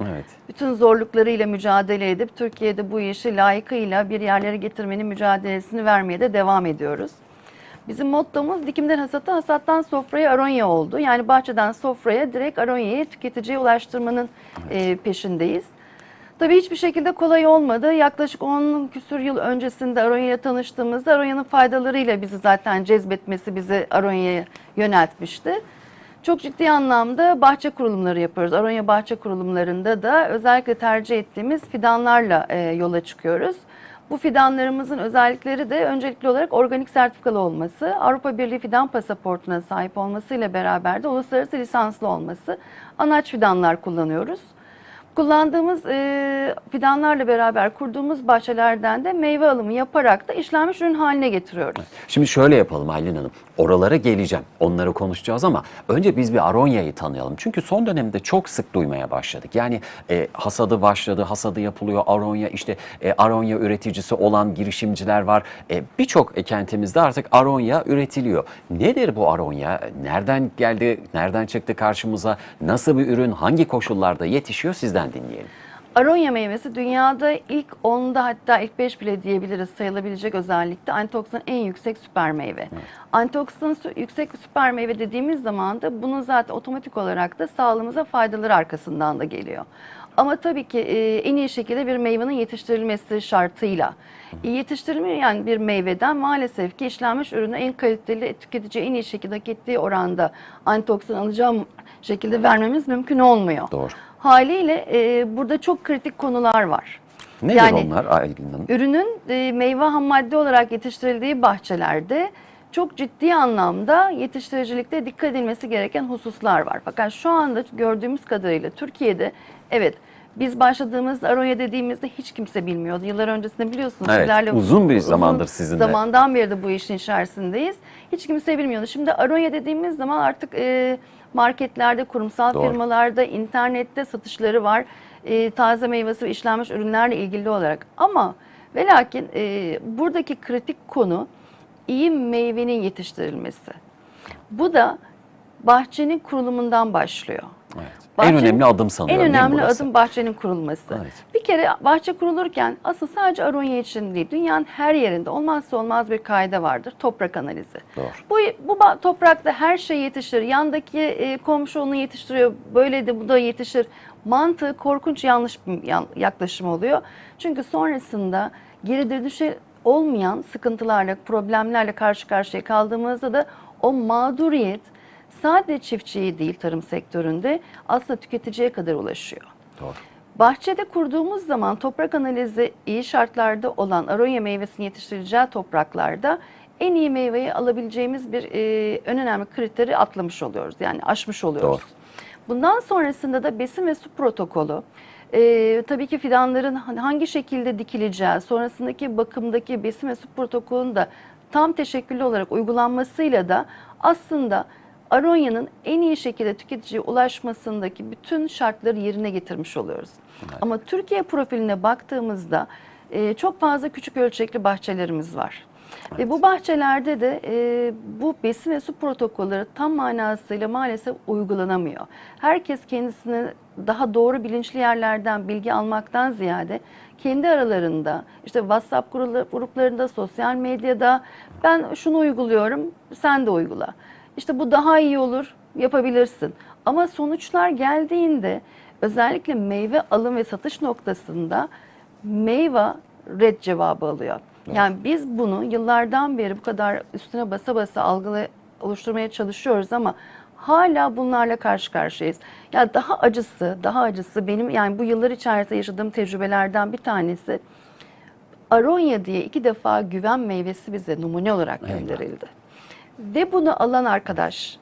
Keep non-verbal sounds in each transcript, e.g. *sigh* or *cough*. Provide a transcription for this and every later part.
Evet. Bütün zorluklarıyla mücadele edip Türkiye'de bu işi layıkıyla bir yerlere getirmenin mücadelesini vermeye de devam ediyoruz. Bizim mottomuz dikimden hasata, hasattan sofraya aronya oldu. Yani bahçeden sofraya direkt aronyayı tüketiciye ulaştırmanın e, peşindeyiz. Tabii hiçbir şekilde kolay olmadı. Yaklaşık 10 küsur yıl öncesinde Aronya ile tanıştığımızda Aronya'nın faydalarıyla bizi zaten cezbetmesi bizi Aronya'ya yöneltmişti. Çok ciddi anlamda bahçe kurulumları yapıyoruz. Aronya bahçe kurulumlarında da özellikle tercih ettiğimiz fidanlarla e, yola çıkıyoruz. Bu fidanlarımızın özellikleri de öncelikli olarak organik sertifikalı olması, Avrupa Birliği fidan pasaportuna sahip olmasıyla beraber de uluslararası lisanslı olması. Anaç fidanlar kullanıyoruz. Kullandığımız e, fidanlarla beraber kurduğumuz bahçelerden de meyve alımı yaparak da işlenmiş ürün haline getiriyoruz. Şimdi şöyle yapalım Aylin Hanım. Oralara geleceğim. Onları konuşacağız ama önce biz bir Aronya'yı tanıyalım. Çünkü son dönemde çok sık duymaya başladık. Yani e, hasadı başladı, hasadı yapılıyor Aronya. işte e, Aronya üreticisi olan girişimciler var. E, Birçok kentimizde artık Aronya üretiliyor. Nedir bu Aronya? Nereden geldi? Nereden çıktı karşımıza? Nasıl bir ürün? Hangi koşullarda yetişiyor? Sizden dinleyelim. Aronya meyvesi dünyada ilk 10'da hatta ilk 5 bile diyebiliriz sayılabilecek özellikle antioksidan en yüksek süper meyve. Antioksidan sü- yüksek süper meyve dediğimiz zaman da bunun zaten otomatik olarak da sağlığımıza faydaları arkasından da geliyor. Ama tabii ki e, en iyi şekilde bir meyvenin yetiştirilmesi şartıyla. İyi yetiştirilmeyen bir meyveden maalesef ki işlenmiş ürünü en kaliteli tüketici en iyi şekilde hak ettiği oranda antioksidan alacağım şekilde vermemiz mümkün olmuyor. Doğru. Haliyle e, burada çok kritik konular var. Nedir Yani- onlar Aylin Hanım? Ürünün e, meyve ham madde olarak yetiştirildiği bahçelerde çok ciddi anlamda yetiştiricilikte dikkat edilmesi gereken hususlar var. Fakat şu anda gördüğümüz kadarıyla Türkiye'de evet biz başladığımızda Aronya dediğimizde hiç kimse bilmiyordu. Yıllar öncesinde biliyorsunuz Evet, sizlerle uzun bir zamandır sizinle. Zamandan beri de bu işin içerisindeyiz. Hiç kimse bilmiyordu. Şimdi Aronya dediğimiz zaman artık e, marketlerde, kurumsal Doğru. firmalarda, internette satışları var. E, taze meyvesi ve işlenmiş ürünlerle ilgili olarak. Ama ve lakin e, buradaki kritik konu iyi meyvenin yetiştirilmesi. Bu da bahçenin kurulumundan başlıyor. Evet. Bahçenin- en önemli adım sanıyorum En önemli adım bahçenin kurulması. Evet. Bir kere bahçe kurulurken aslında sadece Aronya için değil, dünyanın her yerinde olmazsa olmaz bir kaide vardır. Toprak analizi. Doğru. Bu, bu toprakta her şey yetişir. Yandaki e, komşu onu yetiştiriyor. Böyle de bu da yetişir. Mantığı korkunç yanlış bir yaklaşım oluyor. Çünkü sonrasında geri dönüşü olmayan sıkıntılarla, problemlerle karşı karşıya kaldığımızda da o mağduriyet sadece çiftçiyi değil tarım sektöründe aslında tüketiciye kadar ulaşıyor. Doğru. Bahçede kurduğumuz zaman toprak analizi iyi şartlarda olan aronya meyvesini yetiştireceği topraklarda en iyi meyveyi alabileceğimiz bir e, en önemli kriteri atlamış oluyoruz. Yani aşmış oluyoruz. Doğru. Bundan sonrasında da besin ve su protokolü e, tabii ki fidanların hangi şekilde dikileceği, sonrasındaki bakımdaki besin ve su protokolünün de tam teşekküllü olarak uygulanmasıyla da aslında Aronya'nın en iyi şekilde tüketiciye ulaşmasındaki bütün şartları yerine getirmiş oluyoruz. Ama Türkiye profiline baktığımızda e, çok fazla küçük ölçekli bahçelerimiz var. Ve bu bahçelerde de e, bu besin ve su protokolleri tam manasıyla maalesef uygulanamıyor. Herkes kendisine daha doğru bilinçli yerlerden bilgi almaktan ziyade kendi aralarında işte WhatsApp grupla- gruplarında, sosyal medyada ben şunu uyguluyorum, sen de uygula. İşte bu daha iyi olur, yapabilirsin. Ama sonuçlar geldiğinde özellikle meyve alım ve satış noktasında meyve red cevabı alıyor. Yani biz bunu yıllardan beri bu kadar üstüne basa basa algıla oluşturmaya çalışıyoruz ama hala bunlarla karşı karşıyayız. Ya daha acısı, daha acısı benim yani bu yıllar içerisinde yaşadığım tecrübelerden bir tanesi. Aronya diye iki defa güven meyvesi bize numune olarak gönderildi. Ve bunu alan arkadaş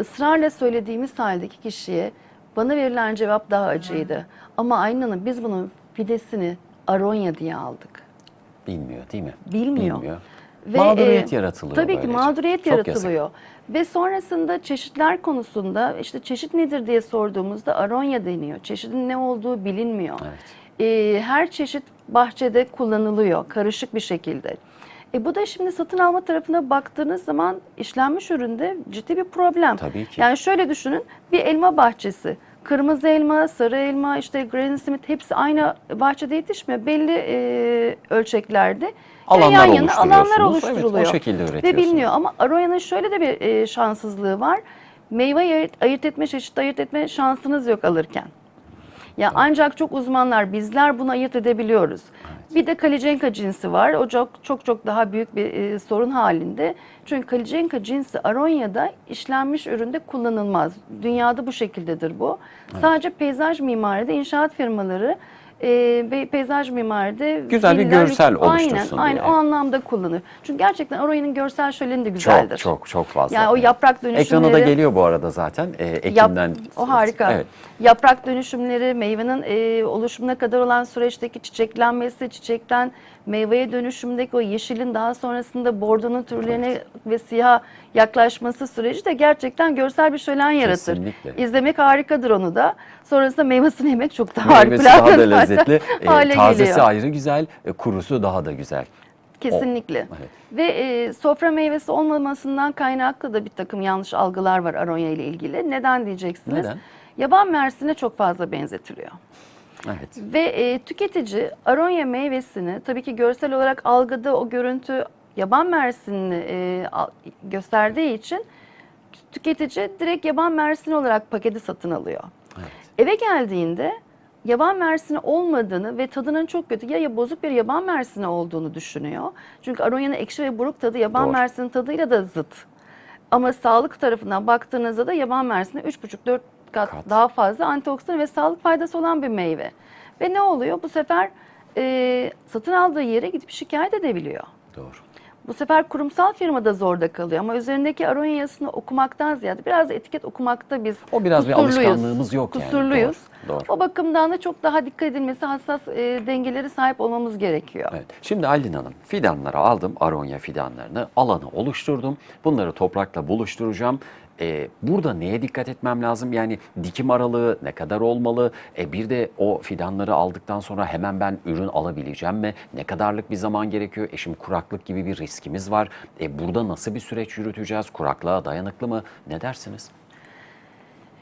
ısrarla söylediğimiz haldeki kişiye bana verilen cevap daha acıydı. Ama Aylin Hanım biz bunun fidesini Aronya diye aldık. Bilmiyor değil mi? Bilmiyor. Bilmiyor. Ve, mağduriyet e, yaratılıyor Tabii ki böylece. mağduriyet Çok yaratılıyor. Ve sonrasında çeşitler konusunda işte çeşit nedir diye sorduğumuzda aronya deniyor. Çeşidin ne olduğu bilinmiyor. E, her çeşit bahçede kullanılıyor karışık bir şekilde. E bu da şimdi satın alma tarafına baktığınız zaman işlenmiş üründe ciddi bir problem. Tabii ki. Yani şöyle düşünün bir elma bahçesi kırmızı elma, sarı elma, işte Granny Smith hepsi aynı bahçede yetişmiyor. Belli e, ölçeklerde Alanlar yan yana alanlar oluşturuyorsunuz. Evet, o oluşturuluyor. şekilde Ve üretiyorsunuz. biliniyor ama Aroya'nın şöyle de bir e, şanssızlığı var. Meyve ayırt, ayırt etme, çeşit ayırt etme şansınız yok alırken. Ya ancak çok uzmanlar bizler bunu ayırt edebiliyoruz. Bir de Kalicenka cinsi var. O çok çok çok daha büyük bir e, sorun halinde. Çünkü Kalicenka cinsi Aronya'da işlenmiş üründe kullanılmaz. Dünyada bu şekildedir bu. Sadece peyzaj mimaride inşaat firmaları e, peyzaj mimaride Güzel bir görsel oluştursun aynen diye. o anlamda kullanır. Çünkü gerçekten Aronya'nın görsel şöleni de güzeldir. Çok çok çok fazla. Yani o yaprak dönüşümleri Ekrana da geliyor bu arada zaten. E, Yap- Ekim'den. o harika. Evet. Yaprak dönüşümleri, meyvenin e, oluşumuna kadar olan süreçteki çiçeklenmesi, çiçekten meyveye dönüşümdeki o yeşilin daha sonrasında bordonun türlerine ve siyah yaklaşması süreci de gerçekten görsel bir şölen yaratır. Kesinlikle. İzlemek harikadır onu da. Sonrasında meyvesini yemek çok daha Meyvesi daha da lezzetli. *laughs* E, hale tazesi geliyor. ayrı güzel, e, kurusu daha da güzel. Kesinlikle. Evet. Ve e, sofra meyvesi olmamasından kaynaklı da bir takım yanlış algılar var Aronya ile ilgili. Neden diyeceksiniz? Neden? Yaban mersine çok fazla benzetiliyor. Evet. Ve e, tüketici aronya meyvesini tabii ki görsel olarak algıda o görüntü yaban mersinini e, gösterdiği için tüketici direkt yaban mersini olarak paketi satın alıyor. Evet. Eve geldiğinde yaban mersini olmadığını ve tadının çok kötü ya ya bozuk bir yaban mersini olduğunu düşünüyor. Çünkü aronya'nın ekşi ve buruk tadı yaban Doğru. mersinin tadıyla da zıt. Ama sağlık tarafından baktığınızda da yaban mersini 3,5-4 kat, Kat. daha fazla antioksidan ve sağlık faydası olan bir meyve. Ve ne oluyor? Bu sefer e, satın aldığı yere gidip şikayet edebiliyor. Doğru. Bu sefer kurumsal firmada zorda kalıyor ama üzerindeki aronya yazısını okumaktan ziyade biraz etiket okumakta biz O biraz bir kusurluyuz. alışkanlığımız yok yani. Kusurluyuz. Doğru, doğru. O bakımdan da çok daha dikkat edilmesi, hassas e, dengeleri sahip olmamız gerekiyor. Evet. Şimdi Aylin Hanım fidanları aldım, aronya fidanlarını, alanı oluşturdum. Bunları toprakla buluşturacağım. Ee, burada neye dikkat etmem lazım? Yani dikim aralığı ne kadar olmalı? E, bir de o fidanları aldıktan sonra hemen ben ürün alabileceğim mi? Ne kadarlık bir zaman gerekiyor? E şimdi kuraklık gibi bir riskimiz var. E, burada nasıl bir süreç yürüteceğiz? Kuraklığa dayanıklı mı? Ne dersiniz?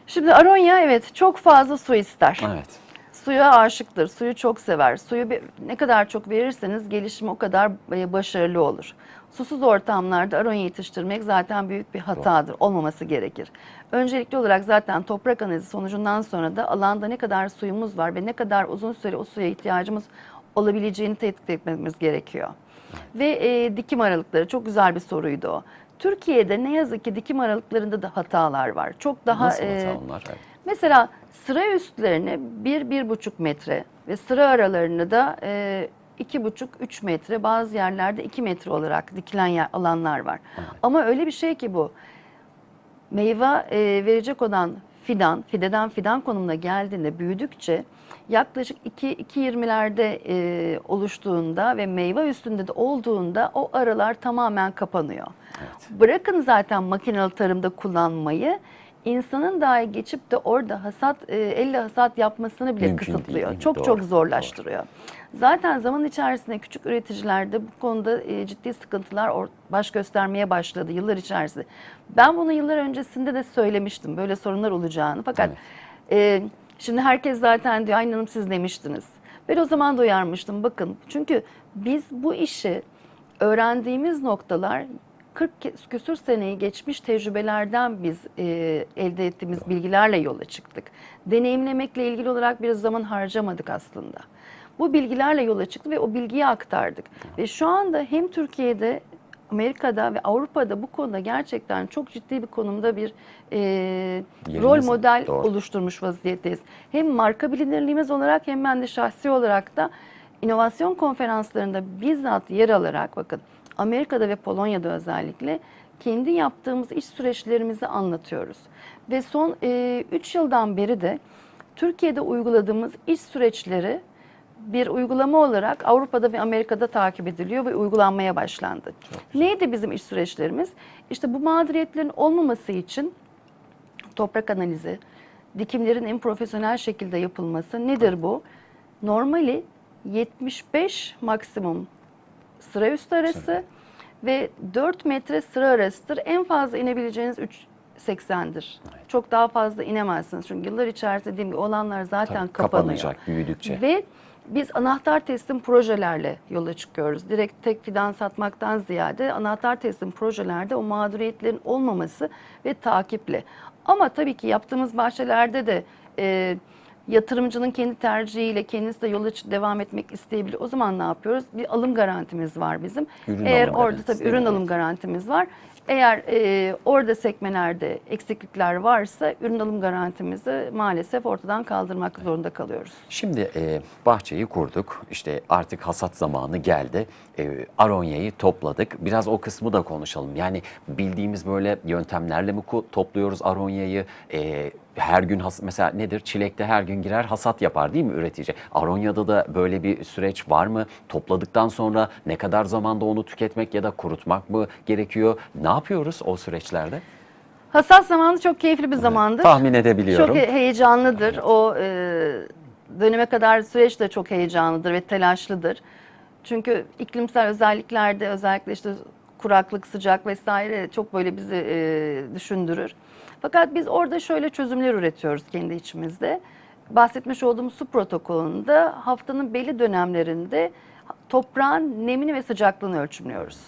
Şimdi aronya evet çok fazla su ister. Evet. Suya aşıktır, suyu çok sever. Suyu bir- ne kadar çok verirseniz gelişimi o kadar e, başarılı olur. Susuz ortamlarda aronya yetiştirmek zaten büyük bir hatadır, olmaması gerekir. Öncelikli olarak zaten toprak analizi sonucundan sonra da alanda ne kadar suyumuz var ve ne kadar uzun süre o suya ihtiyacımız olabileceğini tetkik etmemiz gerekiyor. Ve e, dikim aralıkları çok güzel bir soruydu o. Türkiye'de ne yazık ki dikim aralıklarında da hatalar var. Çok daha Nasıl e, hata onlar? Evet. Mesela sıra üstlerini 1-1,5 metre ve sıra aralarını da e, 2,5-3 metre bazı yerlerde 2 metre olarak dikilen yer, alanlar var. Ama öyle bir şey ki bu meyve e, verecek olan fidan, fideden fidan konumuna geldiğinde büyüdükçe yaklaşık 2-20'lerde e, oluştuğunda ve meyve üstünde de olduğunda o aralar tamamen kapanıyor. Bırakın zaten makinalı tarımda kullanmayı, insanın dahi geçip de orada hasat, e, elle hasat yapmasını bile Mümkün değil, kısıtlıyor. değil mi? çok Doğru, çok zorlaştırıyor. Zaten zaman içerisinde küçük üreticilerde bu konuda e, ciddi sıkıntılar baş göstermeye başladı yıllar içerisinde. Ben bunu yıllar öncesinde de söylemiştim böyle sorunlar olacağını. Fakat e, şimdi herkes zaten diyor aynı hanım siz demiştiniz. Ben o zaman da uyarmıştım bakın çünkü biz bu işi öğrendiğimiz noktalar 40 ke- küsür seneyi geçmiş tecrübelerden biz e, elde ettiğimiz bilgilerle yola çıktık. Deneyimlemekle ilgili olarak bir zaman harcamadık aslında. Bu bilgilerle yola çıktık ve o bilgiyi aktardık. Ve şu anda hem Türkiye'de, Amerika'da ve Avrupa'da bu konuda gerçekten çok ciddi bir konumda bir e, rol model Doğru. oluşturmuş vaziyetteyiz. Hem marka bilinirliğimiz olarak hem ben de şahsi olarak da inovasyon konferanslarında bizzat yer alarak bakın Amerika'da ve Polonya'da özellikle kendi yaptığımız iş süreçlerimizi anlatıyoruz. Ve son 3 yıldan beri de Türkiye'de uyguladığımız iş süreçleri bir uygulama olarak Avrupa'da ve Amerika'da takip ediliyor ve uygulanmaya başlandı. Neydi bizim iş süreçlerimiz? İşte bu mağduriyetlerin olmaması için toprak analizi, dikimlerin en profesyonel şekilde yapılması nedir bu? Normali 75 maksimum sıra üstü arası ve 4 metre sıra arasıdır. En fazla inebileceğiniz 3 80'dir. Çok daha fazla inemezsiniz. Çünkü yıllar içerisinde dediğim gibi olanlar zaten Tabii, kapanıyor. kapanacak büyüdükçe. Ve biz anahtar teslim projelerle yola çıkıyoruz. Direkt tek fidan satmaktan ziyade anahtar teslim projelerde o mağduriyetlerin olmaması ve takiple. Ama tabii ki yaptığımız bahçelerde de e, yatırımcının kendi tercihiyle kendisi de yola devam etmek isteyebilir. O zaman ne yapıyoruz? Bir alım garantimiz var bizim. Ürün Eğer orada tabii ürün alım garantimiz var. Eğer e, orada sekmelerde eksiklikler varsa ürün alım garantimizi maalesef ortadan kaldırmak zorunda kalıyoruz. Şimdi e, bahçeyi kurduk. İşte artık hasat zamanı geldi. E, Aronya'yı topladık. Biraz o kısmı da konuşalım. Yani bildiğimiz böyle yöntemlerle mi topluyoruz Aronya'yı? E, her gün has- mesela nedir? Çilekte her gün girer hasat yapar değil mi üretici? Aronya'da da böyle bir süreç var mı? Topladıktan sonra ne kadar zamanda onu tüketmek ya da kurutmak mı gerekiyor? Ne yapıyoruz o süreçlerde? Hasat zamanı çok keyifli bir zamandır. Tahmin edebiliyorum. Çok he- heyecanlıdır. O e, döneme kadar süreç de çok heyecanlıdır ve telaşlıdır. Çünkü iklimsel özelliklerde özellikle işte kuraklık, sıcak vesaire çok böyle bizi e, düşündürür. Fakat biz orada şöyle çözümler üretiyoruz kendi içimizde. Bahsetmiş olduğum su protokolünde haftanın belli dönemlerinde toprağın nemini ve sıcaklığını ölçümlüyoruz.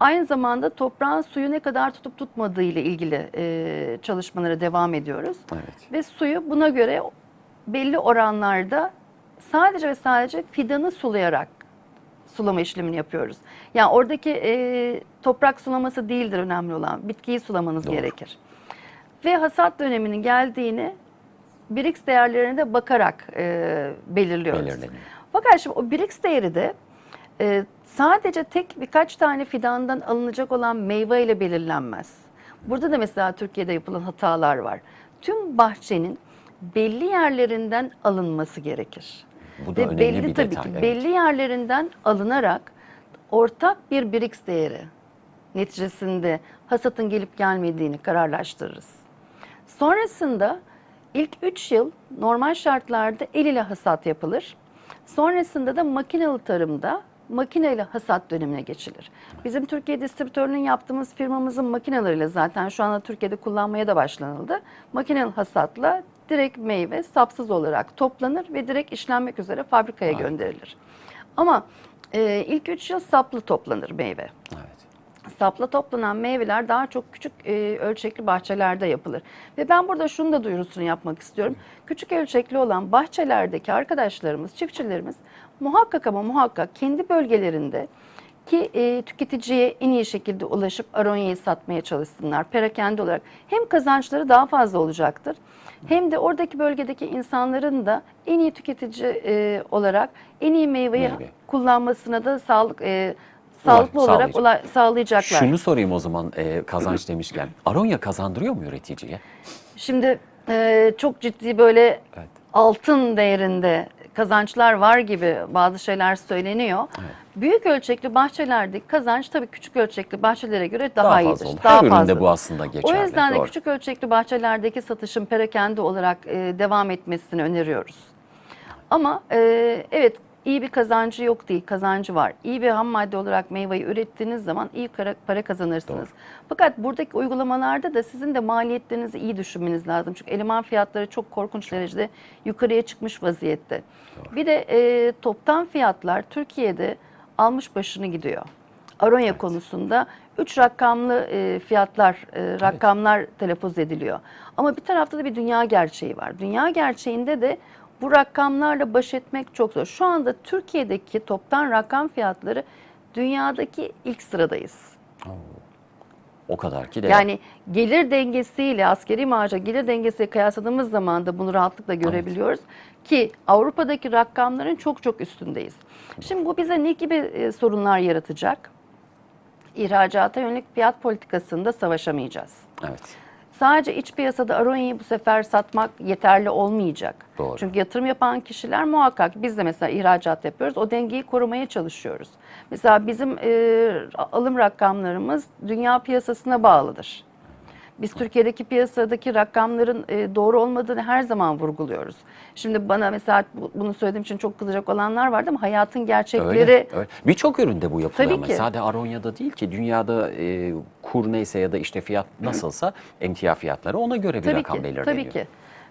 Aynı zamanda toprağın suyu ne kadar tutup tutmadığı ile ilgili e, çalışmalara devam ediyoruz. Evet. Ve suyu buna göre belli oranlarda sadece ve sadece fidanı sulayarak sulama işlemini yapıyoruz. Yani oradaki e, toprak sulaması değildir önemli olan. Bitkiyi sulamanız Doğru. gerekir. Ve hasat döneminin geldiğini Brix değerlerine de bakarak e, belirliyoruz. Belirleniyor. Fakat şimdi o Brix değeri de e, sadece tek birkaç tane fidandan alınacak olan meyve ile belirlenmez. Burada da mesela Türkiye'de yapılan hatalar var. Tüm bahçenin belli yerlerinden alınması gerekir. Bu da Ve önemli belli bir tabii detay. ki evet. belli yerlerinden alınarak ortak bir Brix değeri neticesinde hasatın gelip gelmediğini kararlaştırırız. Sonrasında ilk 3 yıl normal şartlarda el ile hasat yapılır. Sonrasında da makinalı tarımda makineyle hasat dönemine geçilir. Bizim Türkiye distribütörünün yaptığımız firmamızın makinalarıyla zaten şu anda Türkiye'de kullanmaya da başlanıldı. Makineli hasatla direkt meyve sapsız olarak toplanır ve direkt işlenmek üzere fabrikaya Harika. gönderilir. Ama e, ilk 3 yıl saplı toplanır meyve. Evet. Sapla toplanan meyveler daha çok küçük e, ölçekli bahçelerde yapılır. Ve ben burada şunu da duyurusunu yapmak istiyorum. Küçük ölçekli olan bahçelerdeki arkadaşlarımız, çiftçilerimiz muhakkak ama muhakkak kendi bölgelerinde ki e, tüketiciye en iyi şekilde ulaşıp aronyayı satmaya çalışsınlar. Perakende olarak hem kazançları daha fazla olacaktır hem de oradaki bölgedeki insanların da en iyi tüketici e, olarak en iyi meyveyi Meyve. kullanmasına da sağlık e, sağlıklı Ulaşım olarak ula- sağlayacaklar. Şunu sorayım o zaman e, kazanç demişken. Aronya kazandırıyor mu üreticiye? Şimdi e, çok ciddi böyle Evet. altın değerinde kazançlar var gibi bazı şeyler söyleniyor. Büyük ölçekli bahçelerdeki kazanç tabii küçük ölçekli bahçelere göre daha, Daha iyidir. fazla. Daha Her üründe bu aslında O geçerli. yüzden de Doğru. küçük ölçekli bahçelerdeki satışın perakende olarak e, devam etmesini öneriyoruz. Ama e, evet iyi bir kazancı yok değil, kazancı var. İyi bir ham madde olarak meyveyi ürettiğiniz zaman iyi para, kazanırsınız. Fakat buradaki uygulamalarda da sizin de maliyetlerinizi iyi düşünmeniz lazım. Çünkü eleman fiyatları çok korkunç derecede yukarıya çıkmış vaziyette. Bir de e, toptan fiyatlar Türkiye'de almış başını gidiyor. Aronya konusunda 3 rakamlı e, fiyatlar, e, rakamlar telaffuz ediliyor. Ama bir tarafta da bir dünya gerçeği var. Dünya gerçeğinde de bu rakamlarla baş etmek çok zor. Şu anda Türkiye'deki toptan rakam fiyatları dünyadaki ilk sıradayız. O kadar ki de Yani gelir dengesiyle askeri maaşa gelir dengesiyle kıyasladığımız zaman da bunu rahatlıkla görebiliyoruz ki Avrupa'daki rakamların çok çok üstündeyiz. Şimdi bu bize ne gibi e, sorunlar yaratacak? İhracata yönelik fiyat politikasında savaşamayacağız. evet. Sadece iç piyasada Aronya'yı bu sefer satmak yeterli olmayacak. Doğru. Çünkü yatırım yapan kişiler muhakkak biz de mesela ihracat yapıyoruz. O dengeyi korumaya çalışıyoruz. Mesela bizim e, alım rakamlarımız dünya piyasasına bağlıdır. Biz Türkiye'deki piyasadaki rakamların e, doğru olmadığını her zaman vurguluyoruz. Şimdi bana mesela bu- bunu söylediğim için çok kızacak olanlar vardı ama hayatın gerçekleri Öyle, öyle. Birçok üründe bu yapılıyor Tabii ama ki. sadece Aronya'da değil ki dünyada e, kur neyse ya da işte fiyat nasılsa emtia fiyatları ona göre bir Tabii rakam ki, belirleniyor. tabii ki.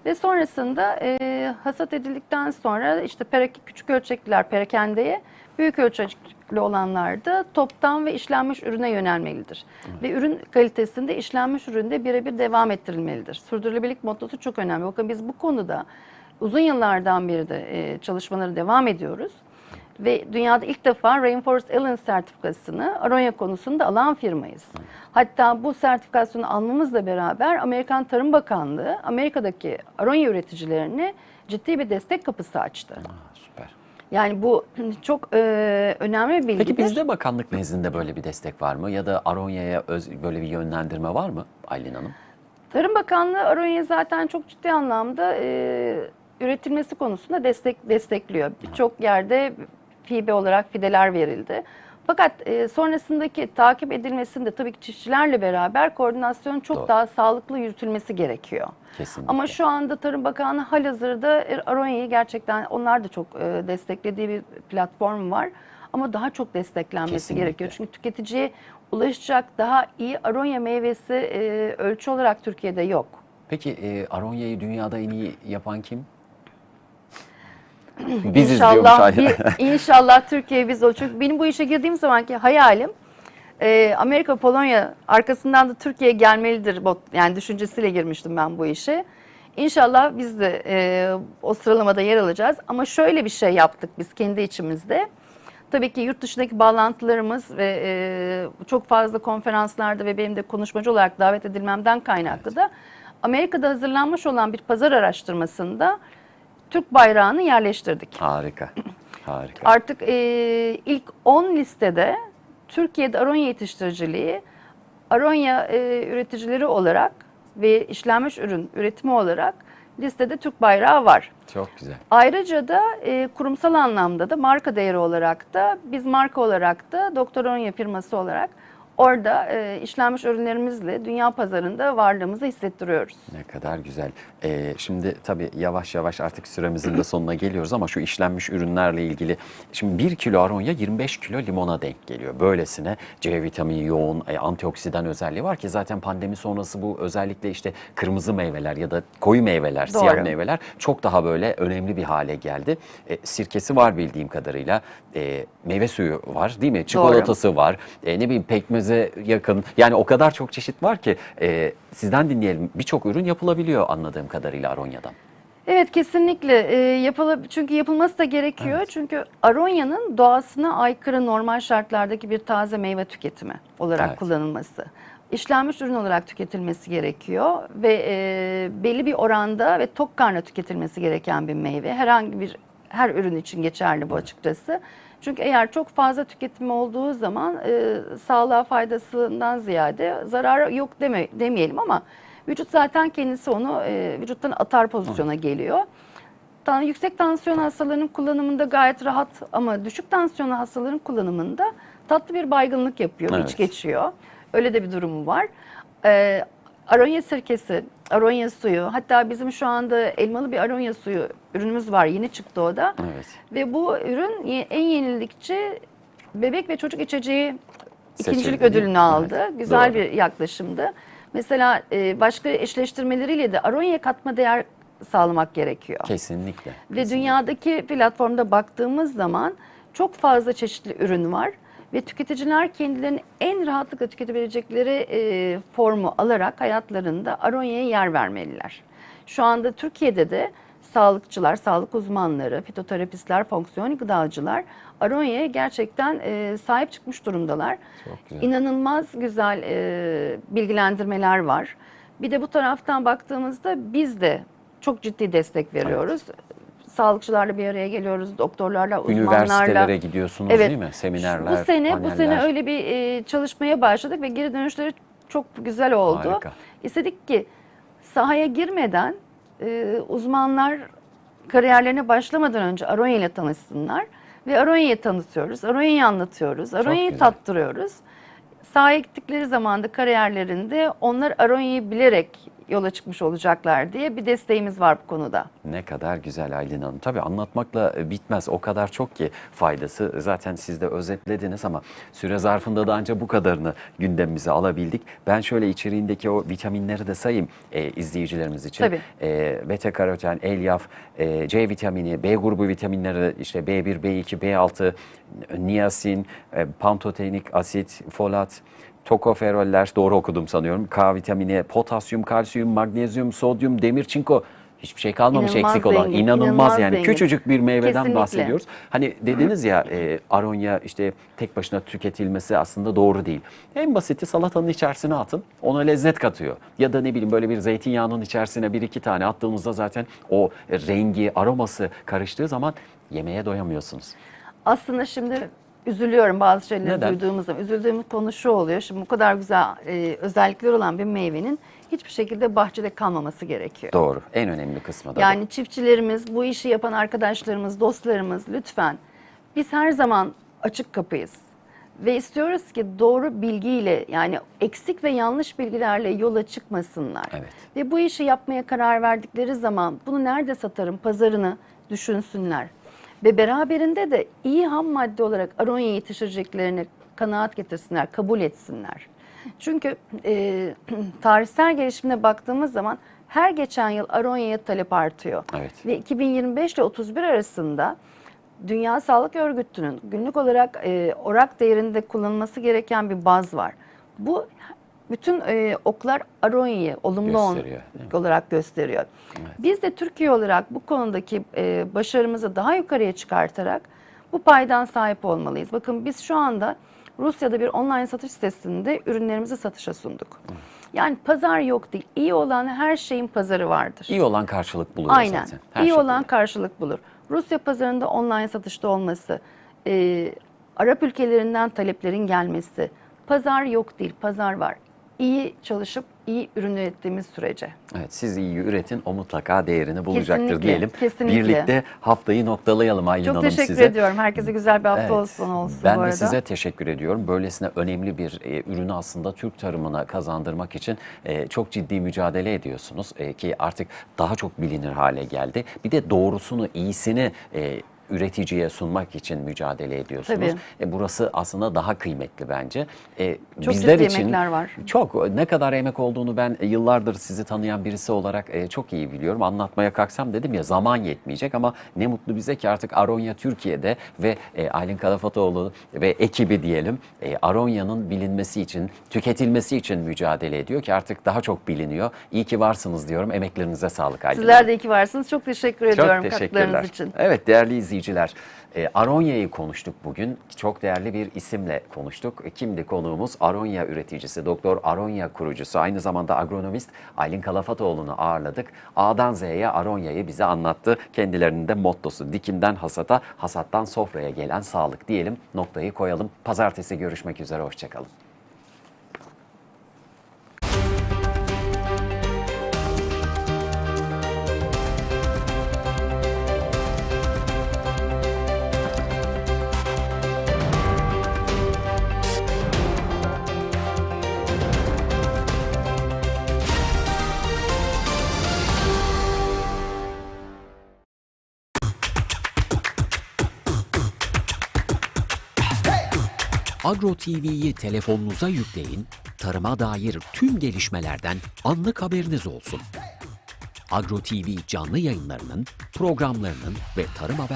Ve sonrasında e, hasat edildikten sonra işte perek, küçük ölçekliler perakendeye, büyük ölçekli olanlar da toptan ve işlenmiş ürüne yönelmelidir. Ve ürün kalitesinde işlenmiş üründe birebir devam ettirilmelidir. Sürdürülebilirlik mottosu çok önemli. Bakın biz bu konuda uzun yıllardan beri de e, çalışmaları devam ediyoruz. Ve dünyada ilk defa Rainforest Alliance sertifikasını Aronya konusunda alan firmayız. Hatta bu sertifikasyonu almamızla beraber Amerikan Tarım Bakanlığı Amerika'daki Aronya üreticilerine ciddi bir destek kapısı açtı. Aa, süper. Yani bu çok e, önemli bir bilgidir. Peki bizde bakanlık nezdinde böyle bir destek var mı? Ya da Aronya'ya öz, böyle bir yönlendirme var mı Aylin Hanım? Tarım Bakanlığı Aronya'yı zaten çok ciddi anlamda e, üretilmesi konusunda destek destekliyor. Birçok yerde fibe olarak fideler verildi. Fakat e, sonrasındaki takip edilmesinde tabii ki çiftçilerle beraber koordinasyon çok Doğru. daha sağlıklı yürütülmesi gerekiyor. Kesinlikle. Ama şu anda Tarım Bakanlığı halihazırda Aronya'yı gerçekten onlar da çok e, desteklediği bir platform var. Ama daha çok desteklenmesi Kesinlikle. gerekiyor. Çünkü tüketiciye ulaşacak daha iyi Aronya meyvesi e, ölçü olarak Türkiye'de yok. Peki e, Aronya'yı dünyada en iyi yapan kim? Biziz diyormuş inşallah Aylin. bir, *laughs* inşallah Türkiye biz o. Çünkü benim bu işe girdiğim zamanki hayalim e, Amerika, Polonya arkasından da Türkiye gelmelidir. bot- Yani düşüncesiyle girmiştim ben bu işe. İnşallah biz de e, o sıralamada yer alacağız. Ama şöyle bir şey yaptık biz kendi içimizde. Tabii ki yurt dışındaki bağlantılarımız ve e, çok fazla konferanslarda ve benim de konuşmacı olarak davet edilmemden kaynaklı da Amerika'da hazırlanmış olan bir pazar araştırmasında Türk bayrağını yerleştirdik. Harika. Harika. Artık e, ilk 10 listede Türkiye'de aronya yetiştiriciliği, aronya e, üreticileri olarak ve işlenmiş ürün üretimi olarak listede Türk bayrağı var. Çok güzel. Ayrıca da e, kurumsal anlamda da marka değeri olarak da biz marka olarak da Doktor Onya firması olarak orada e, işlenmiş ürünlerimizle dünya pazarında varlığımızı hissettiriyoruz. Ne kadar güzel. Ee, şimdi tabii yavaş yavaş artık süremizin de sonuna geliyoruz ama şu işlenmiş ürünlerle ilgili şimdi 1 kilo aronya 25 kilo limona denk geliyor. Böylesine C vitamini yoğun, e, antioksidan özelliği var ki zaten pandemi sonrası bu özellikle işte kırmızı meyveler ya da koyu meyveler, siyah Doğru. meyveler çok daha böyle önemli bir hale geldi. E, sirkesi var bildiğim kadarıyla. E, meyve suyu var değil mi? Çikolatası var. E, ne bileyim pekmeze yakın. Yani o kadar çok çeşit var ki e, sizden dinleyelim. Birçok ürün yapılabiliyor anladığım kadarıyla Aronya'dan. Evet kesinlikle e, yapıla çünkü yapılması da gerekiyor. Çünkü Aronya'nın doğasına aykırı normal şartlardaki bir taze meyve tüketimi olarak Evet. kullanılması. İşlenmiş ürün olarak tüketilmesi gerekiyor ve e, belli bir oranda ve tok karnına tüketilmesi gereken bir meyve. Herhangi bir her ürün için geçerli bu açıkçası. Çünkü eğer çok fazla tüketimi olduğu zaman e, sağlığa faydasından ziyade zararı yok deme, demeyelim ama vücut zaten kendisi onu e, vücuttan atar pozisyona geliyor. Tan- yüksek tansiyon hastalarının kullanımında gayet rahat ama düşük tansiyon hastaların kullanımında tatlı bir baygınlık yapıyor, Evet. iç geçiyor. Öyle de bir durumu var. Ee, aronya sirkesi, aronya suyu, hatta bizim şu anda elmalı bir aronya suyu ürünümüz var. Yeni çıktı o da. Evet. Ve bu ürün en yenilikçi bebek ve çocuk içeceği ikincilik ödülünü aldı. Evet, Güzel doğru. bir yaklaşımdı. Mesela e, başka eşleştirmeleriyle de aronya katma değer sağlamak gerekiyor. Kesinlikle. Ve kesinlikle. dünyadaki platformda baktığımız zaman çok fazla çeşitli ürün var ve tüketiciler kendilerini en rahatlıkla tüketebilecekleri e, formu alarak hayatlarında Aronya'ya yer vermeliler. Şu anda Türkiye'de de sağlıkçılar, sağlık uzmanları, fitoterapistler, fonksiyon gıdacılar Aronya'ya gerçekten e, sahip çıkmış durumdalar. Çok güzel. İnanılmaz güzel e, bilgilendirmeler var. Bir de bu taraftan baktığımızda biz de çok ciddi destek veriyoruz. Sağlıkçılarla bir araya geliyoruz, doktorlarla, uzmanlarla. Üniversitelere gidiyorsunuz Evet. değil mi? Seminerler, Bu sene bu paneller. sene öyle bir e, çalışmaya başladık ve geri dönüşleri çok güzel oldu. Harika. İstedik ki sahaya girmeden e, uzmanlar kariyerlerine başlamadan önce Aronya ile tanışsınlar ve Aronya'yı tanıtıyoruz. Aronya'yı anlatıyoruz. Aronya'yı tattırıyoruz. sahaya gittikleri zaman da kariyerlerinde onlar Aronya'yı bilerek yola çıkmış olacaklar diye bir desteğimiz var bu konuda. Ne kadar güzel Aylin Hanım. Tabii anlatmakla e, bitmez. O kadar çok ki faydası. Zaten siz de özetlediniz ama süre zarfında da ancak bu kadarını gündemimize alabildik. Ben şöyle içeriğindeki o vitaminleri de sayayım e, izleyicilerimiz için. Tabii. E, beta karoten, elyaf, e, C vitamini, B grubu vitaminleri işte B1, B2, B6, niyasin, e, pantoteinik asit, folat, tokoferoller doğru okudum sanıyorum. K vitamini, potasyum, kalsiyum, magnezyum, sodyum, demir, çinko. Hiçbir şey kalmamış İnanılmaz eksik olan. zengin, İnanılmaz, inanılmaz yani. zengin. Küçücük bir meyveden Kesinlikle. bahsediyoruz. Hani dediniz ya e, aronya işte tek başına tüketilmesi aslında doğru değil. En basiti salatanın içerisine atın. Ona lezzet katıyor. Ya da ne bileyim böyle bir zeytinyağının içerisine bir iki tane attığınızda zaten o rengi, aroması karıştığı zaman yemeğe doyamıyorsunuz. Aslında şimdi üzülüyorum bazı şeyleri Neden? duyduğumuz zaman. Üzüldüğüm konu şu oluyor. Şimdi bu kadar güzel e, özellikleri olan bir meyvenin hiçbir şekilde bahçede kalmaması gerekiyor. Doğru. En önemli kısmı da bu. Yani çiftçilerimiz, bu işi yapan arkadaşlarımız, dostlarımız lütfen biz her zaman açık kapıyız. Ve istiyoruz ki doğru bilgiyle yani eksik ve yanlış bilgilerle yola çıkmasınlar. Evet. Ve bu işi yapmaya karar verdikleri zaman bunu nerede satarım pazarını düşünsünler. Ve beraberinde de iyi ham madde olarak aronya yetiştireceklerini kanaat getirsinler, kabul etsinler. Çünkü e, *clears throat* tarihsel gelişimine baktığımız zaman her geçen yıl aronyaya talep artıyor. Evet. Ve 2025 ile 31 arasında Dünya Sağlık Örgütü'nün günlük olarak e, orak değerinde kullanılması gereken bir baz var. Bu bütün e, oklar aronyayı olumlu Gösteriyor, olarak gösteriyor. Biz de Türkiye olarak bu konudaki e, başarımızı daha yukarıya çıkartarak bu paydan sahip olmalıyız. Bakın biz şu anda Rusya'da bir online satış sitesinde ürünlerimizi satışa sunduk. Yani pazar yok değil. İyi olan her şeyin pazarı vardır. İyi olan karşılık buluyor Aynen. zaten. Her İyi şekilde. olan karşılık bulur. Rusya pazarında online satışta olması, e, Arap ülkelerinden taleplerin gelmesi, pazar yok değil, pazar var. İyi çalışıp iyi ürün ürettiğimiz sürece. Evet siz iyi üretin o mutlaka değerini bulacaktır Kesinlikle, diyelim. kesinlikle. Birlikte haftayı noktalayalım Aylin Çok Hanım teşekkür size. ediyorum. Herkese güzel bir hafta Evet. olsun olsun ben bu de arada. size teşekkür ediyorum. Böylesine önemli bir e, ürünü aslında Türk tarımına kazandırmak için e, çok ciddi mücadele ediyorsunuz E, ki artık daha çok bilinir hale geldi. Bir de doğrusunu, iyisini e, üreticiye sunmak için mücadele ediyorsunuz. Tabii. E, burası aslında daha kıymetli bence. E, Çok bizler ciddi için emekler var. çok ne kadar emek olduğunu ben yıllardır sizi tanıyan birisi olarak e, çok iyi biliyorum. Anlatmaya kalksam dedim ya zaman yetmeyecek ama ne mutlu bize ki artık Aronya Türkiye'de ve e, Aylin Kalafatoğlu ve ekibi diyelim e, Aronya'nın bilinmesi için, tüketilmesi için mücadele ediyor ki artık daha çok biliniyor. İyi ki varsınız diyorum. Emeklerinize sağlık Aylin Sizler de iyi ki varsınız. Çok teşekkür Çok ediyorum teşekkürler. katkılarınız için. Evet değerli izleyiciler, e, Aronya'yı konuştuk bugün. Çok değerli bir isimle konuştuk. E, Kimdi konuğumuz? Aronya üreticisi, Doktor Aronya kurucusu, aynı zamanda agronomist Aylin Kalafatoğlu'nu ağırladık. A'dan Z'ye Aronya'yı bize anlattı. Kendilerinin de mottosu dikimden hasata, hasattan sofraya gelen sağlık diyelim. Noktayı koyalım. Pazartesi görüşmek üzere, hoşçakalın. Agro TV'yi telefonunuza yükleyin, tarıma dair tüm gelişmelerden anlık haberiniz olsun. Agro TV canlı yayınlarının, programlarının ve tarım haber